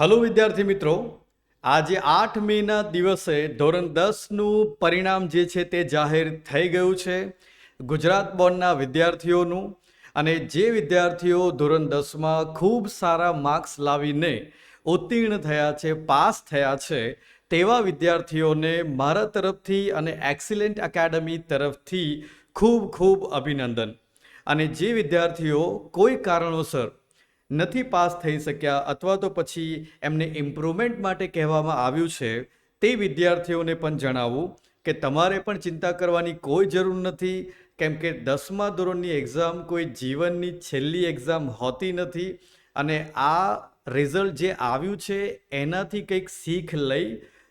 Hello વિદ્યાર્થી મિત્રો, આજે આઠ મેના દિવસે ધોરણ દસનું પરિણામ જે છે તે જાહેર થઈ ગયું છે. ગુજરાત બોર્ડના વિદ્યાર્થીઓનું અને જે વિદ્યાર્થીઓ ધોરણ દસમાં ખૂબ સારા માર્ક્સ લાવીને ઉત્તીર્ણ થયા છે, પાસ થયા છે, તેવા વિદ્યાર્થીઓને મારા તરફથી અને એક્સિલન્ટ એકેડમી તરફથી ખૂબ ખૂબ અભિનંદન. અને જે વિદ્યાર્થીઓ કોઈ કારણોસર નથી પાસ થઈ શક્યા અથવા તો પછી એમને ઇમ્પ્રુવમેન્ટ માટે કહેવામાં આવ્યું છે, તે વિદ્યાર્થીઓને પણ જણાવું કે તમારે પણ ચિંતા કરવાની કોઈ જરૂર નથી, કેમ કે દસમા ધોરણની એક્ઝામ કોઈ જીવનની છેલ્લી એક્ઝામ હોતી નથી અને આ રિઝલ્ટ જે આવ્યું છે, એનાથી કંઈક શીખ લઈ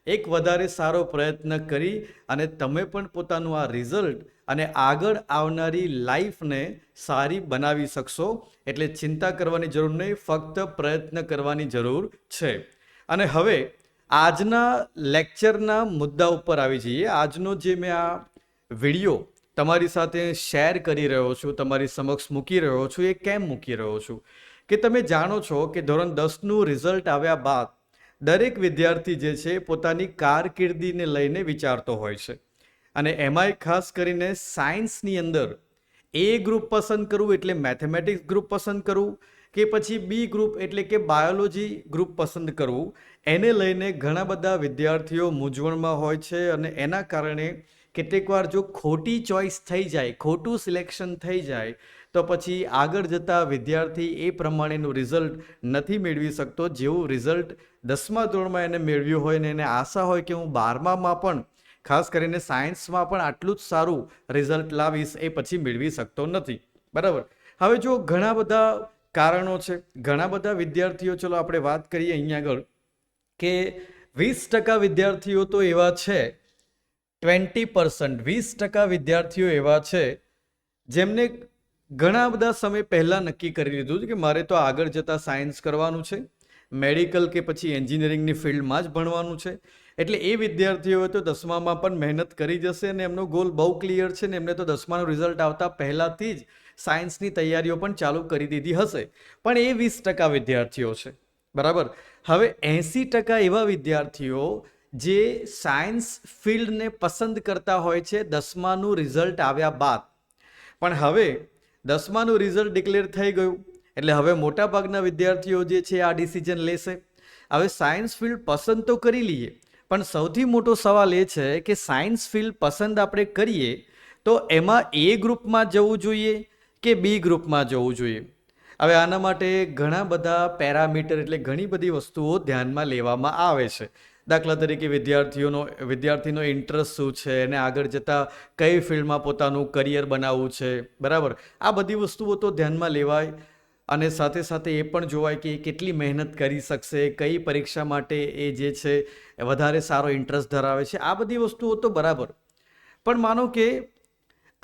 એક વધારે સારો પ્રયત્ન કરી અને તમે પણ પોતાનું આ રિઝલ્ટ અને આગળ આવનારી લાઈફને સારી બનાવી શકશો. એટલે ચિંતા કરવાની જરૂર નહીં, ફક્ત પ્રયત્ન કરવાની જરૂર છે. અને હવે આજના લેક્ચરના મુદ્દા ઉપર આવી જઈએ. આજનો જે મેં આ વીડિયો તમારી સાથે શેર કરી રહ્યો છું, તમારી સમક્ષ મૂકી રહ્યો છું, એ કેમ મૂકી રહ્યો છું? કે તમે જાણો છો કે ધોરણ દસનું રિઝલ્ટ આવ્યા બાદ દરેક વિદ્યાર્થી જે છે પોતાની કારકિર્દીને લઈને વિચારતો હોય છે. અને એમાંય ખાસ કરીને સાયન્સની અંદર એ ગ્રુપ પસંદ કરવું એટલે મેથેમેટિક્સ ગ્રુપ પસંદ કરવું કે પછી બી ગ્રુપ એટલે કે બાયોલોજી ગ્રુપ પસંદ કરવું, એને લઈને ઘણા બધા વિદ્યાર્થીઓ મૂંઝવણમાં હોય છે અને એના કારણે કેટલીકવાર જો ખોટી ચોઈસ થઈ જાય, ખોટું સિલેક્શન થઈ જાય તો પછી આગળ જતા વિદ્યાર્થી એ પ્રમાણેનું રિઝલ્ટ નથી મેળવી શકતો. જેવું રિઝલ્ટ દસમા ધોરણમાં એને મેળવ્યું હોય ને એને આશા હોય કે હું બારમામાં પણ, ખાસ કરીને સાયન્સમાં પણ આટલું જ સારું રિઝલ્ટ લાવીશ, એ પછી મેળવી શકતો નથી. બરાબર? હવે જો ઘણા બધા કારણો છે. ઘણા બધા વિદ્યાર્થીઓ, ચલો આપણે વાત કરીએ અહીંયા આગળ કે વીસ ટકા વિદ્યાર્થીઓ તો એવા છે ટ્વેન્ટી પર્સન્ટ વીસ ટકા વિદ્યાર્થીઓ એવા છે, જેમને ઘણા બધા સમય પહેલાં નક્કી કરી લીધું કે મારે તો આગળ જતાં સાયન્સ કરવાનું છે મેડિકલ કે પછી એન્જિનિયરિંગની ફિલ્ડમાં જ ભણવાનું છે. એટલે એ વિદ્યાર્થીઓએ તો દસમામાં પણ મહેનત કરી જશે અને એમનો ગોલ બહુ ક્લિયર છે ને એમને તો દસમાનું રિઝલ્ટ આવતા પહેલાંથી જ સાયન્સની તૈયારીઓ પણ ચાલુ કરી દીધી હશે. પણ એ વીસ ટકા વિદ્યાર્થીઓ છે, બરાબર? હવે એંસી ટકા એવા વિદ્યાર્થીઓ જે સાયન્સ ફિલ્ડને પસંદ કરતા હોય છે, દસમાનું રિઝલ્ટ આવ્યા બાદ. પણ હવે દસમાનું રિઝલ્ટ ડિક્લેર થઈ ગયું. એટલે હવે મોટાભાગના વિદ્યાર્થીઓ જે છે, આ ડિસિઝન લેશે. હવે સાયન્સ ફિલ્ડ પસંદ તો કરી લઈએ, પણ સૌથી મોટો સવાલ એ છે કે સાયન્સ ફિલ્ડ પસંદ આપણે કરીએ, તો એમાં એ ગ્રુપમાં જવું જોઈએ કે બી ગ્રુપમાં જવું જોઈએ? હવે આના માટે ઘણા બધા પેરામીટર એટલે ઘણી બધી વસ્તુઓ ધ્યાનમાં લેવામાં આવે છે. દાખલા તરીકે વિદ્યાર્થીઓનો, વિદ્યાર્થીનો ઇન્ટરેસ્ટ શું છે અને આગળ જતાં કઈ ફિલ્ડમાં પોતાનું કરિયર બનાવવું છે? બરાબર? આ બધી વસ્તુઓ તો ધ્યાનમાં લેવાય અને સાથે સાથે એ પણ જોવાય કે એ કેટલી મહેનત કરી શકશે, કઈ પરીક્ષા માટે એ જે છે વધારે સારો ઇન્ટરેસ્ટ ધરાવે છે. આ બધી વસ્તુઓ તો બરાબર. પણ માનો કે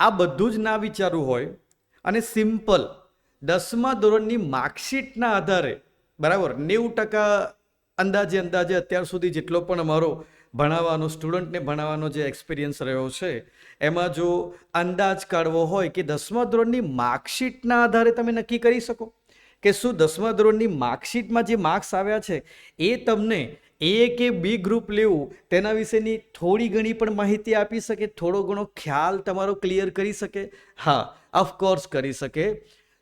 આ બધું જ ના વિચારવું હોય અને સિમ્પલ દસમા ધોરણની માર્કશીટના આધારે, બરાબર, નેવું ટકા અંદાજે અંદાજે અત્યાર સુધી જેટલો પણ અમારો ભણાવવાનો, સ્ટુડન્ટને ભણાવવાનો જે એક્સપિરિયન્સ રહ્યો છે, એમાં જો અંદાજ કાઢવો હોય કે દસમા ધોરણની માર્કશીટના આધારે તમે નક્કી કરી શકો, કે શું દસમા ધોરણની માર્કશીટમાં જે માર્ક્સ આવ્યા છે, એ તમને એ કે બી ગ્રુપ લેવું, તેના વિશેની થોડી ઘણી પણ માહિતી આપી શકે, થોડો ઘણો ખ્યાલ તમારો ક્લિયર કરી શકે, હા ઓફકોર્સ કરી શકે.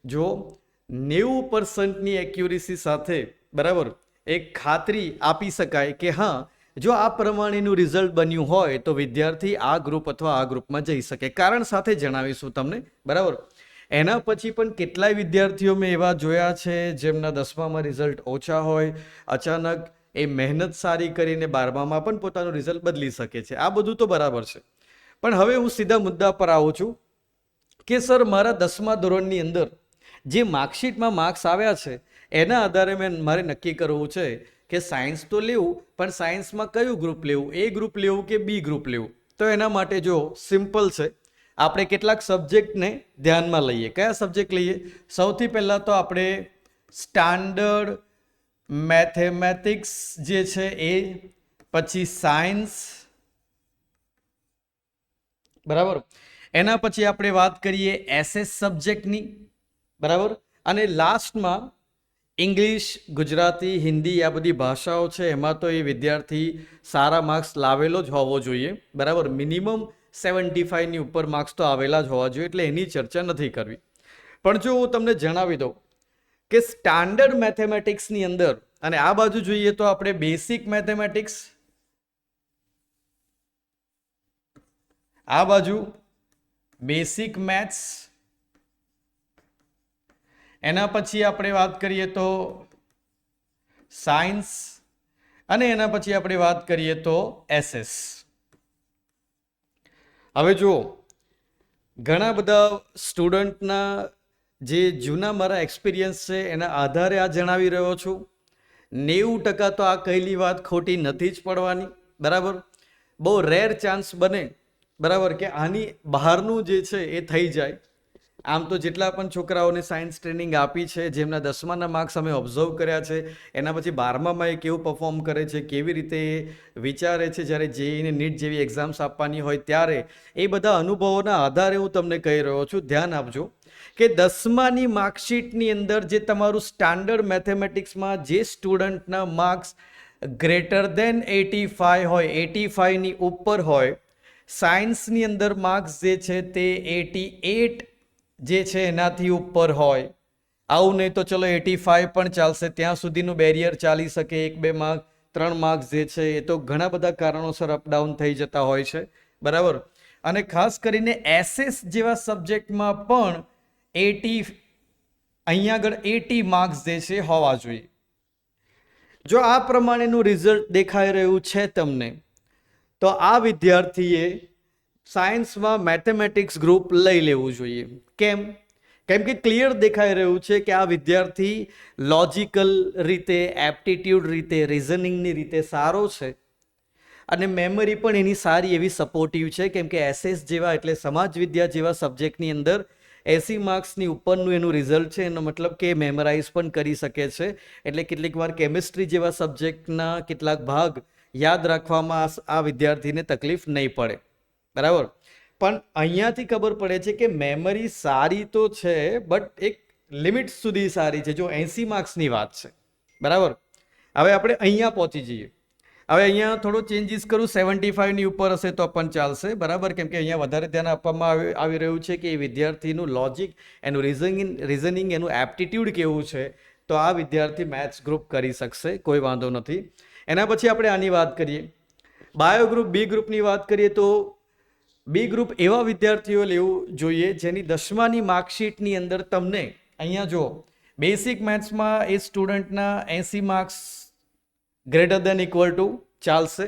જો નેવું પર્સન્ટની એક્યુરેસી સાથે, બરાબર? એક ખાતરી આપી શકાય કે હા, જો આ પ્રમાણેનું રિઝલ્ટ બન્યું હોય તો વિદ્યાર્થી આ ગ્રુપ અથવા આ ગ્રુપમાં જઈ શકે. કારણ સાથે જણાવીશું તમને. બરાબર? એના પછી પણ કેટલાય વિદ્યાર્થીઓ મેં એવા જોયા છે, જેમના દસમામાં રિઝલ્ટ ઓછા હોય, અચાનક એ મહેનત સારી કરીને બારમામાં પણ પોતાનું રિઝલ્ટ બદલી શકે છે. આ બધું તો બરાબર છે. પણ હવે હું સીધા મુદ્દા પર આવું છું કે સર, મારા દસમા ધોરણની અંદર જે માર્કશીટમાં માર્ક્સ આવ્યા છે એના આધારે મેં મારે નક્કી કરવું છે કે સાયન્સ તો લેવું, પણ સાયન્સમાં કયું ગ્રુપ લેવું? એ ગ્રુપ લેવું કે બી ગ્રુપ લેવું? તો એના માટે જો સિમ્પલ છે, આપણે કેટલાક સબ્જેક્ટને ધ્યાનમાં લઈએ. કયા સબ્જેક્ટ લઈએ? સૌથી પહેલાં તો આપણે સ્ટાન્ડર્ડ મેથેમેટિક્સ જે છે એ, પછી સાયન્સ બરાબર? એના પછી આપણે વાત કરીએ એસએસ સબ્જેક્ટની બરાબર? અને લાસ્ટમાં ઇંગ્લિશ, ગુજરાતી, હિન્દી આ બધી ભાષાઓ છે, એમાં તો એ વિદ્યાર્થી સારા માર્ક્સ લાવેલો જ હોવો જોઈએ. બરાબર? મિનિમમ સેવન્ટી ફાઈવની ઉપર માર્ક્સ તો આવેલા જ હોવા જોઈએ, એટલે એની ચર્ચા નથી કરવી. પણ જો હું તમને જણાવી દઉં કે સ્ટાન્ડર્ડ મેથેમેટિક્સની અંદર, અને આ બાજુ જોઈએ તો આપણે બેસિક મેથેમેટિક્સ આ બાજુ બેસિક મેથ્સ એના પછી આપણે વાત કરીએ તો સાયન્સ અને એના પછી આપણે વાત કરીએ તો એસએસ. હવે જુઓ, ઘણા બધા સ્ટુડન્ટના જે જૂના મારા એક્સપિરિયન્સ છે એના આધારે આ જણાવી રહ્યો છું. નેવું ટકા તો આ કહેલી વાત ખોટી નથી જ પડવાની, બરાબર? બહુ રેર ચાન્સ બને, બરાબર, કે આની બહારનું જે છે એ થઈ જાય. આમ તો જેટલા પણ છોકરાઓને સાયન્સ ટ્રેનિંગ આપી છે, જેમના દસમાના માર્ક્સ અમે ઓબ્ઝર્વ કર્યા છે, એના પછી બારમામાં એ કેવું પરફોર્મ કરે છે, કેવી રીતે વિચારે છે, જ્યારે જેઈને નીટ જેવી એક્ઝામ્સ આપવાની હોય ત્યારે, એ બધા અનુભવોના આધારે હું તમને કહી રહ્યો છું. ધ્યાન આપજો કે દસમાની માર્કશીટની અંદર જે તમારું સ્ટાન્ડર્ડ મેથેમેટિક્સમાં જે સ્ટુડન્ટના marks greater than eighty five હોય એટી ફાઇવની ઉપર હોય સાયન્સની અંદર માર્ક્સ જે છે તે એટી એટ જે છે એનાથી ઉપર હોય. આવું નહીં તો ચલો એટી ફાઇવ પણ ચાલશે. ત્યાં સુધીનું બેરિયર ચાલી શકે. એક, બે માર્ક, ત્રણ માર્ક્સ જે છે એ તો ઘણા બધા કારણોસર અપડાઉન થઈ જતા હોય છે. બરાબર? અને ખાસ કરીને એસએસ જેવા સબ્જેક્ટમાં પણ એટી અહીંયા આગળ એટી માર્ક્સ જે છે હોવા જોઈએ. જો આ પ્રમાણેનું રિઝલ્ટ દેખાઈ રહ્યું છે તમને, તો આ વિદ્યાર્થીએ સાયન્સમાં મેથેમેટિક્સ ગ્રુપ લઈ લેવું જોઈએ. કેમ? કેમ કે ક્લિયર દેખાઈ રહ્યું છે કે આ વિદ્યાર્થી લોજિકલ રીતે, એપ્ટિટ્યૂડ રીતે, રિઝનિંગની રીતે સારો છે. અને મેમરી પણ એની સારી એવી સપોર્ટિવ છે. કેમ કે એસએસ જેવા એટલે સમાજ વિદ્યા જેવા સબ્જેક્ટની અંદર એસી માર્ક્સની ઉપરનું એનું રિઝલ્ટ છે. એનો મતલબ કે મેમરાઇઝ પણ કરી શકે છે. એટલે કેટલીક વાર કેમિસ્ટ્રી જેવા સબ્જેક્ટના કેટલાક ભાગ યાદ રાખવામાં આ- વિદ્યાર્થીને તકલીફ નહીં પડે. બરાબર? પણ અહીંયાથી ખબર પડે છે કે મેમરી સારી તો છે બટ એક લિમિટ સુધી સારી છે, જો એંસી માર્ક્સની વાત છે. બરાબર? હવે આપણે અહીંયા પહોંચી જઈએ. હવે અહીંયા થોડો ચેન્જીસ કરું સેવન્ટી ફાઈવની ઉપર હશે તો પણ ચાલશે. બરાબર? કેમ કે અહીંયા વધારે ધ્યાન આપવામાં આવી રહ્યું છે કે એ વિદ્યાર્થીનું લોજિક એનું રિઝનિંગ રિઝનિંગ એનું એપ્ટિટ્યૂડ કેવું છે, તો આ વિદ્યાર્થી મેથ્સ ગ્રુપ કરી શકશે, કોઈ વાંધો નથી. એના પછી આપણે આની વાત કરીએ. બાયો ગ્રુપ બી ગ્રુપની વાત કરીએ તો બી ગ્રુપ એવા વિદ્યાર્થીઓ લેવું જોઈએ જેની દસમાની માર્કશીટની અંદર તમને અહીંયા જો બેસિક મેથ્સમાં એ સ્ટુડન્ટના એંસી marks greater than equal to ચાલશે.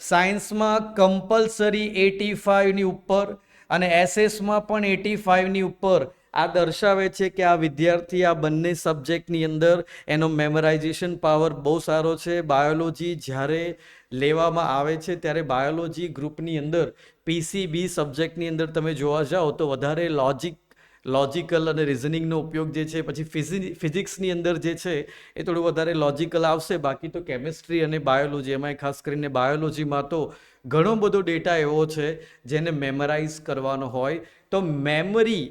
સાયન્સમાં કમ્પલસરી એટી ફાઇવની ઉપર અને એસએસમાં પણ એટી ફાઇવની ઉપર આ દર્શાવે છે કે આ વિદ્યાર્થી આ બંને સબ્જેક્ટની અંદર એનો મેમરાઇઝેશન પાવર બહુ સારો છે. બાયોલોજી જ્યારે લેવામાં આવે છે ત્યારે બાયોલોજી ગ્રુપની અંદર પીસીબી સબ્જેક્ટની અંદર તમે જોવા જાઓ તો વધારે લોજિક લોજિકલ અને રિઝનિંગનો ઉપયોગ જે છે, પછી ફિઝિ ફિઝિક્સની અંદર જે છે એ થોડું વધારે લોજિકલ આવશે. બાકી તો કેમિસ્ટ્રી અને બાયોલોજી એમાંય ખાસ કરીને બાયોલોજીમાં તો ઘણો બધો ડેટા એવો છે જેને મેમરાઇઝ કરવાનો હોય. તો મેમરી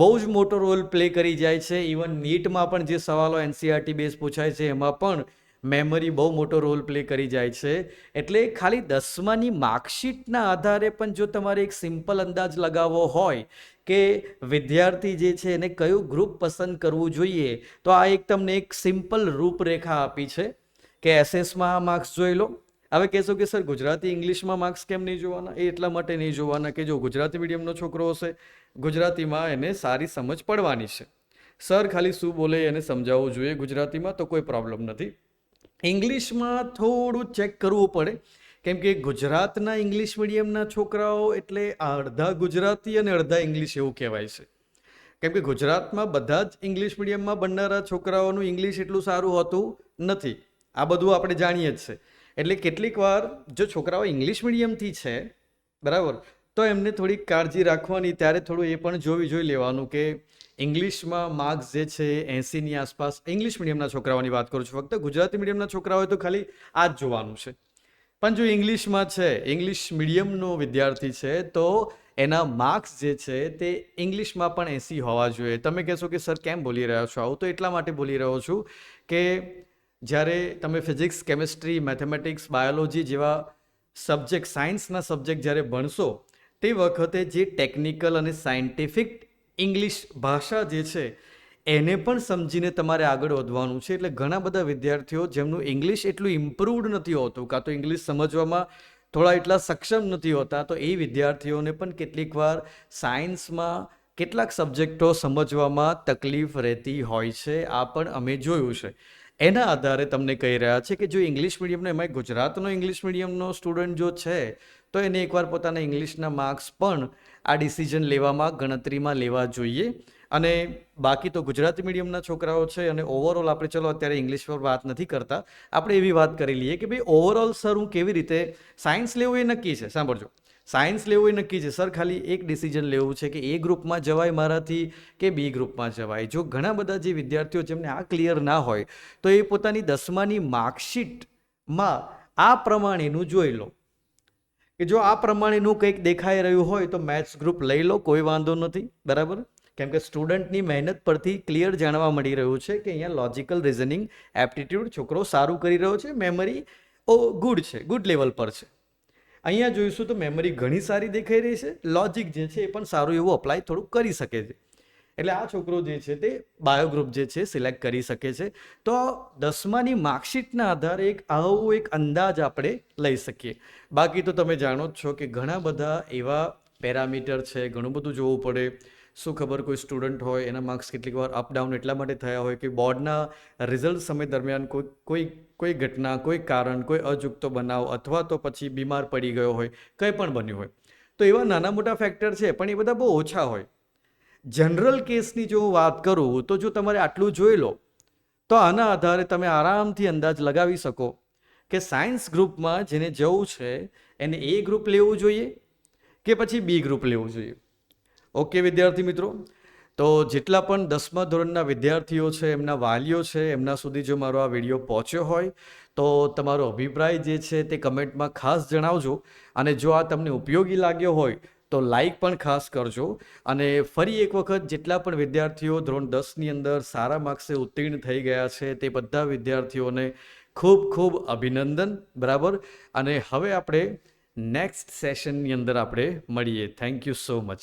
બહુ જ મોટો રોલ પ્લે કરી જાય છે. ઇવન નીટમાં પણ જે સવાલો એનસીઆરટી બેઝ પૂછાય છે, એમાં પણ મેમરી બહુ મોટો રોલ પ્લે કરી જાય છે. એટલે ખાલી દસમાની માર્કશીટના આધારે પણ જો તમારે એક સિમ્પલ અંદાજ લગાવવો હોય કે વિદ્યાર્થી જે છે એને કયું ગ્રુપ પસંદ કરવું જોઈએ, તો આ એક તમને એક સિમ્પલ રૂપરેખા આપી છે કે એસએસમાં આ માર્ક્સ જોઈ લો. હવે કહેશો કે, સર, ગુજરાતી ઇંગ્લિશમાં માર્ક્સ કેમ નહીં જોવાના? એ એટલા માટે નહીં જોવાના કે જો ગુજરાતી મીડિયમનો છોકરો હશે, ગુજરાતીમાં એને સારી સમજ પડવાની છે. સર, ખાલી શું બોલે એને સમજાવવું જોઈએ ગુજરાતીમાં તો કોઈ પ્રોબ્લેમ નથી. ઇંગ્લિશમાં થોડું ચેક કરવું પડે, કેમ કે ગુજરાતના ઇંગ્લિશ મીડિયમના છોકરાઓ એટલે અડધા ગુજરાતી અને અડધા ઇંગ્લિશ એવું કહેવાય છે. કેમ કે ગુજરાતમાં બધા જ ઇંગ્લિશ મીડિયમમાં બનનારા છોકરાઓનું ઇંગ્લિશ એટલું સારું હોતું નથી. આ બધું આપણે જાણીએ જ છે. એટલે કેટલીક વાર જો છોકરાઓ ઇંગ્લિશ મીડિયમથી છે, બરાબર, તો એમને થોડીક કાળજી રાખવાની, ત્યારે થોડું એ પણ જોવી, જોઈ લેવાનું કે ઇંગ્લિશમાં માર્ક્સ જે છે એંસીની આસપાસ ઇંગ્લિશ મીડિયમના છોકરાઓની વાત કરું છું. ફક્ત ગુજરાતી મીડિયમના છોકરાઓએ તો ખાલી આ જ જોવાનું છે. પણ જો ઇંગ્લિશમાં છે ઇંગ્લિશ મીડિયમનો વિદ્યાર્થી છે, તો એના માર્ક્સ જે છે તે ઇંગ્લિશમાં પણ એંસી હોવા જોઈએ. તમે કહેશો કે, સર, કેમ બોલી રહ્યા છો? આવું તો એટલા માટે બોલી રહ્યો છું કે જ્યારે તમે ફિઝિક્સ, કેમિસ્ટ્રી, મેથેમેટિક્સ, બાયોલોજી જેવા સબ્જેક્ટ, સાયન્સના સબ્જેક્ટ જ્યારે ભણશો, તે વખતે જે ટેકનિકલ અને સાયન્ટિફિક ઇંગ્લિશ ભાષા જે છે, એને પણ સમજીને તમારે આગળ વધવાનું છે. એટલે ઘણા બધા વિદ્યાર્થીઓ જેમનું ઇંગ્લિશ એટલું ઇમ્પ્રુવડ નથી હોતું, કાં તો ઇંગ્લિશ સમજવામાં થોડા એટલા સક્ષમ નથી હોતા, તો એ વિદ્યાર્થીઓને પણ કેટલીક વાર સાયન્સમાં કેટલાક સબ્જેક્ટો સમજવામાં તકલીફ રહેતી હોય છે. આ પણ અમે જોયું છે. એના આધારે તમને કહી રહ્યા છે કે જો ઇંગ્લિશ મીડિયમનો એમાં ગુજરાતનો ઇંગ્લિશ મીડિયમનો સ્ટુડન્ટ જો છે, તો એને એકવાર પોતાના ઇંગ્લિશના માર્ક્સ પણ આ ડિસિઝન લેવામાં, ગણતરીમાં લેવા જોઈએ. અને બાકી તો ગુજરાતી મીડિયમના છોકરાઓ છે અને ઓવરઓલ આપણે ચલો અત્યારે ઇંગ્લિશ પર વાત નથી કરતા. આપણે એવી વાત કરી લઈએ કે ભાઈ, ઓવરઓલ સર હું કેવી રીતે સાયન્સ લેવું એ નક્કી છે. સાંભળજો. સાયન્સ લેવું એ નક્કી છે. સર, ખાલી એક ડિસિઝન લેવું છે કે એ ગ્રુપમાં જવાય મારાથી કે બી ગ્રુપમાં જવાય? જો ઘણા બધા જે વિદ્યાર્થીઓ જેમને આ ક્લિયર ના હોય, તો એ પોતાની દસમાની માર્કશીટમાં આ પ્રમાણેનું જોઈ લો. કે જો આ પ્રમાણેનું કંઈક દેખાઈ રહ્યું હોય તો મેથ્સ ગ્રુપ લઈ લો, કોઈ વાંધો નથી. બરાબર? કેમ કે સ્ટુડન્ટની મહેનત પરથી ક્લિયર જાણવા મળી રહ્યું છે કે અહીંયા લોજિકલ રિઝનિંગ એપ્ટિટ્યૂડ છોકરો સારું કરી રહ્યો છે મેમરી ઓ ગુડ છે ગુડ લેવલ પર છે. અહીંયા જોઈશું તો મેમરી ઘણી સારી દેખાઈ રહી છે. લોજિક જે છે એ પણ સારું એવું અપ્લાય થોડુંક કરી શકે છે. એટલે આ છોકરો જે છે તે બાયો ગ્રુપ જે છે સિલેક્ટ કરી શકે છે. તો દસમાની માર્કશીટના આધારે એક આવો એક અંદાજ આપણે લઈ શકીએ. બાકી તો તમે જાણો જ છો કે ઘણા બધા એવા પેરામીટર છે, ઘણું બધું જોવું પડે. શું ખબર કોઈ સ્ટુડન્ટ હોય, એના માર્ક્સ કેટલીક વાર અપડાઉન એટલા માટે થયા હોય કે બોર્ડના રિઝલ્ટ સમય દરમિયાન કોઈ કોઈ કોઈ ઘટના, કોઈ કારણ, કોઈ અજુગતો બનાવ અથવા તો પછી બીમાર પડી ગયો હોય, કંઈ પણ બન્યું હોય. તો એવા નાના મોટા ફેક્ટર છે, પણ એ બધા બહુ ઓછા હોય. જનરલ કેસની જો હું વાત કરું, તો જો તમારે આટલું જોઈ લો, તો આના આધારે તમે આરામથી અંદાજ લગાવી શકો કે સાયન્સ ગ્રુપમાં જેને જવું છે, એને એ ગ્રુપ લેવું જોઈએ કે પછી બી ગ્રુપ લેવું જોઈએ. ઓકે, વિદ્યાર્થી મિત્રો? તો જેટલા પણ દસમા ધોરણના વિદ્યાર્થીઓ છે, એમના વાલીઓ છે, એમના સુધી જો મારો આ વીડિયો પહોંચ્યો હોય, તો તમારો અભિપ્રાય જે છે તે કમેન્ટમાં ખાસ જણાવજો. અને જો આ તમને ઉપયોગી લાગ્યો હોય, તો લાઈક પણ ખાસ કરજો. અને ફરી એક વખત જેટલા પણ વિદ્યાર્થીઓ ધોરણ દસની અંદર સારા માર્ક્સે ઉત્તીર્ણ થઈ ગયા છે, તે બધા વિદ્યાર્થીઓને ખૂબ ખૂબ અભિનંદન, બરાબર? અને હવે આપણે નેક્સ્ટ સેશનની અંદર આપણે મળીએ. Thank you so much.